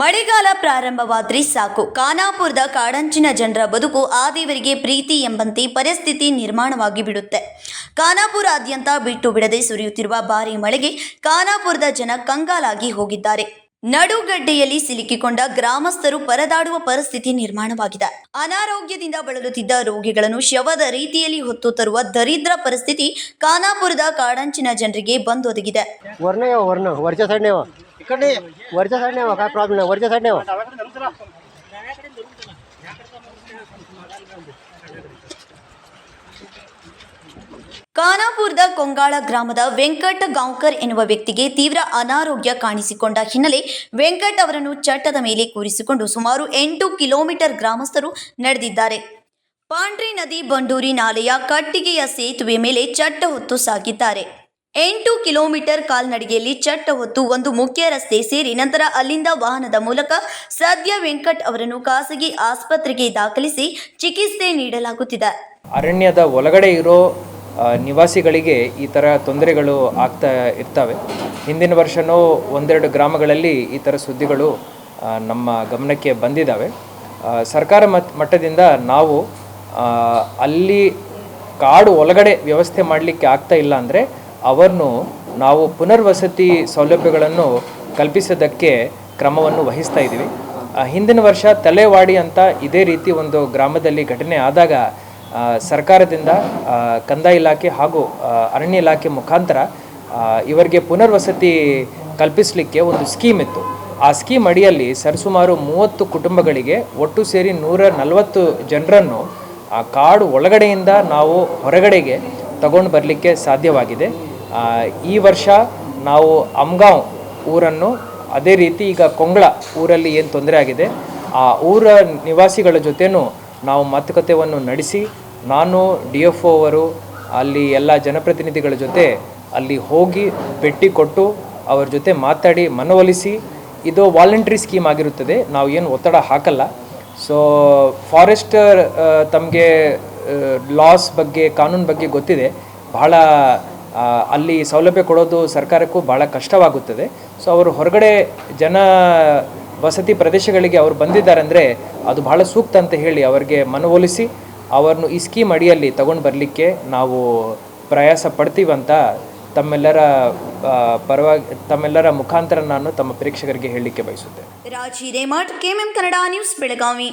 ಮಳೆಗಾಲ ಪ್ರಾರಂಭವಾದ್ರೆ ಸಾಕು. ಖಾನಾಪುರದ ಕಾಡಂಚಿನ ಜನರ ಬದುಕು ಆ ದೇವರಿಗೆ ಪ್ರೀತಿ ಎಂಬಂತೆ ಪರಿಸ್ಥಿತಿ ನಿರ್ಮಾಣವಾಗಿ ಬಿಡುತ್ತೆ. ಖಾನಾಪುರಾದ್ಯಂತ ಬಿಟ್ಟು ಬಿಡದೆ ಸುರಿಯುತ್ತಿರುವ ಭಾರಿ ಮಳೆಗೆ ಖಾನಾಪುರದ ಜನ ಕಂಗಾಲಾಗಿ ಹೋಗಿದ್ದಾರೆ. ನಡುಗಡ್ಡೆಯಲ್ಲಿ ಸಿಲುಕಿಕೊಂಡ ಗ್ರಾಮಸ್ಥರು ಪರದಾಡುವ ಪರಿಸ್ಥಿತಿ ನಿರ್ಮಾಣವಾಗಿದೆ. ಅನಾರೋಗ್ಯದಿಂದ ಬಳಲುತ್ತಿದ್ದ ರೋಗಿಗಳನ್ನು ಶವದ ರೀತಿಯಲ್ಲಿ ಹೊತ್ತು ತರುವ ದರಿದ್ರ ಪರಿಸ್ಥಿತಿ ಖಾನಾಪುರದ ಕಾಡಂಚಿನ ಜನರಿಗೆ ಬಂದೊದಗಿದೆ. वर नाही हो वर ना वरच्या साईडने वा वरच्या साईडने वा काय प्रॉब्लेम नाही वरच्या साईडने वा ಖಾನಾಪುರದ ಕೊಂಗಾಳ ಗ್ರಾಮದ ವೆಂಕಟ್ ಗಾಂವ್ಕರ್ ಎನ್ನುವ ವ್ಯಕ್ತಿಗೆ ತೀವ್ರ ಅನಾರೋಗ್ಯ ಕಾಣಿಸಿಕೊಂಡ ಹಿನ್ನೆಲೆ ವೆಂಕಟ್ ಅವರನ್ನು ಚಟ್ಟದ ಮೇಲೆ ಕೂರಿಸಿಕೊಂಡು ಸುಮಾರು ಎಂಟು ಕಿಲೋಮೀಟರ್ ಗ್ರಾಮಸ್ಥರು ನಡೆದಿದ್ದಾರೆ ಪಾಂಡ್ರಿ ನದಿ ಬಂಡೂರಿ ನಾಲೆಯ ಕಟ್ಟಿಗೆಯ ಸೇತುವೆ ಮೇಲೆ ಚಟ್ಟ ಹೊತ್ತು ಸಾಗಿದ್ದಾರೆ ಎಂಟು ಕಿಲೋಮೀಟರ್ ಕಾಲ್ನಡಿಗೆಯಲ್ಲಿ ಚಟ್ಟ ಹೊತ್ತು ಒಂದು ಮುಖ್ಯ ರಸ್ತೆ ಸೇರಿ ನಂತರ ಅಲ್ಲಿಂದ ವಾಹನದ ಮೂಲಕ ಸದ್ಯ ವೆಂಕಟ್ ಅವರನ್ನು ಖಾಸಗಿ ಆಸ್ಪತ್ರೆಗೆ ದಾಖಲಿಸಿ ಚಿಕಿತ್ಸೆ ನೀಡಲಾಗುತ್ತಿದೆ. ಅರಣ್ಯದ ಒಳಗಡೆ ಇರೋ ನಿವಾಸಿಗಳಿಗೆ ಈ ಥರ ತೊಂದರೆಗಳು ಆಗ್ತಾ ಇರ್ತವೆ. ಹಿಂದಿನ ವರ್ಷವೂ ಒಂದೆರಡು ಗ್ರಾಮಗಳಲ್ಲಿ ಈ ಥರ ಸುದ್ದಿಗಳು ನಮ್ಮ ಗಮನಕ್ಕೆ ಬಂದಿದ್ದಾವೆ. ಸರ್ಕಾರ ಮಟ್ ಮಟ್ಟದಿಂದ ನಾವು ಅಲ್ಲಿ ಕಾಡು ಒಳಗಡೆ ವ್ಯವಸ್ಥೆ ಮಾಡಲಿಕ್ಕೆ ಆಗ್ತಾ ಇಲ್ಲ ಅಂದರೆ ಅವರನ್ನು ನಾವು ಪುನರ್ವಸತಿ ಸೌಲಭ್ಯಗಳನ್ನು ಕಲ್ಪಿಸೋದಕ್ಕೆ ಕ್ರಮವನ್ನು ವಹಿಸ್ತಾ ಇದ್ದೀವಿ. ಹಿಂದಿನ ವರ್ಷ ತಲೆವಾಡಿ ಅಂತ ಇದೇ ರೀತಿ ಒಂದು ಗ್ರಾಮದಲ್ಲಿ ಘಟನೆ ಆದಾಗ ಸರ್ಕಾರದಿಂದ ಕಂದಾಯ ಇಲಾಖೆ ಹಾಗೂ ಅರಣ್ಯ ಇಲಾಖೆ ಮುಖಾಂತರ ಇವರಿಗೆ ಪುನರ್ವಸತಿ ಕಲ್ಪಿಸಲಿಕ್ಕೆ ಒಂದು ಸ್ಕೀಮ್ ಇತ್ತು. ಆ ಸ್ಕೀಮ್ ಅಡಿಯಲ್ಲಿ ಸರಿಸುಮಾರು ಮೂವತ್ತು ಕುಟುಂಬಗಳಿಗೆ ಒಟ್ಟು ಸೇರಿ ನೂರ ನಲವತ್ತು ಜನರನ್ನು, ಆ, ಕಾಡು ಒಳಗಡೆಯಿಂದ ನಾವು ಹೊರಗಡೆಗೆ ತಗೊಂಡು ಬರಲಿಕ್ಕೆ ಸಾಧ್ಯವಾಗಿದೆ. ಈ ವರ್ಷ ನಾವು ಅಮ್ಗಾಂವ್ ಊರನ್ನು ಅದೇ ರೀತಿ ಈಗ ಕೊಂಗ್ಳ ಊರಲ್ಲಿ ಏನು ತೊಂದರೆ ಆಗಿದೆ, ಆ ಊರ ನಿವಾಸಿಗಳ ಜೊತೆನೂ ನಾವು ಮಾತುಕತೆಯನ್ನು ನಡೆಸಿ, ನಾನು ಡಿ ಎಫ್ ಅವರು ಅಲ್ಲಿ ಎಲ್ಲ ಜನಪ್ರತಿನಿಧಿಗಳ ಜೊತೆ ಅಲ್ಲಿ ಹೋಗಿ ಭೇಟಿ ಕೊಟ್ಟು ಅವ್ರ ಜೊತೆ ಮಾತಾಡಿ ಮನವೊಲಿಸಿ, ಇದು ವಾಲಂಟ್ರಿ ಸ್ಕೀಮ್ ಆಗಿರುತ್ತದೆ, ನಾವು ಏನು ಒತ್ತಡ ಹಾಕಲ್ಲ. ಸೊ ಫಾರೆಸ್ಟರ್ ತಮಗೆ ಲಾಸ್ ಬಗ್ಗೆ, ಕಾನೂನು ಬಗ್ಗೆ ಗೊತ್ತಿದೆ, ಬಹಳ ಅಲ್ಲಿ ಸೌಲಭ್ಯ ಕೊಡೋದು ಸರ್ಕಾರಕ್ಕೂ ಭಾಳ ಕಷ್ಟವಾಗುತ್ತದೆ. ಸೊ ಅವರು ಹೊರಗಡೆ ಜನ ವಸತಿ ಪ್ರದೇಶಗಳಿಗೆ ಅವರು ಬಂದಿದ್ದಾರೆ ಅಂದರೆ ಅದು ಬಹಳ ಸೂಕ್ತ ಅಂತ ಹೇಳಿ ಅವರಿಗೆ ಮನವೊಲಿಸಿ ಅವರನ್ನು ಈ ಸ್ಕೀಮ್ ಅಡಿಯಲ್ಲಿ ತಗೊಂಡು ಬರಲಿಕ್ಕೆ ನಾವು ಪ್ರಯಾಸ ಪಡ್ತೀವಂತ ತಮ್ಮೆಲ್ಲರ ಪರವಾಗಿ, ತಮ್ಮೆಲ್ಲರ ಮುಖಾಂತರ ನಾನು ತಮ್ಮ ಪ್ರೇಕ್ಷಕರಿಗೆ ಹೇಳಲಿಕ್ಕೆ ಬಯಸುತ್ತೇನೆ. ರಾಜಿ ರೇಮಾಟ್ ಕೆಎಂಎಂ ಕನ್ನಡ ನ್ಯೂಸ್, ಬೆಳಗಾವಿ.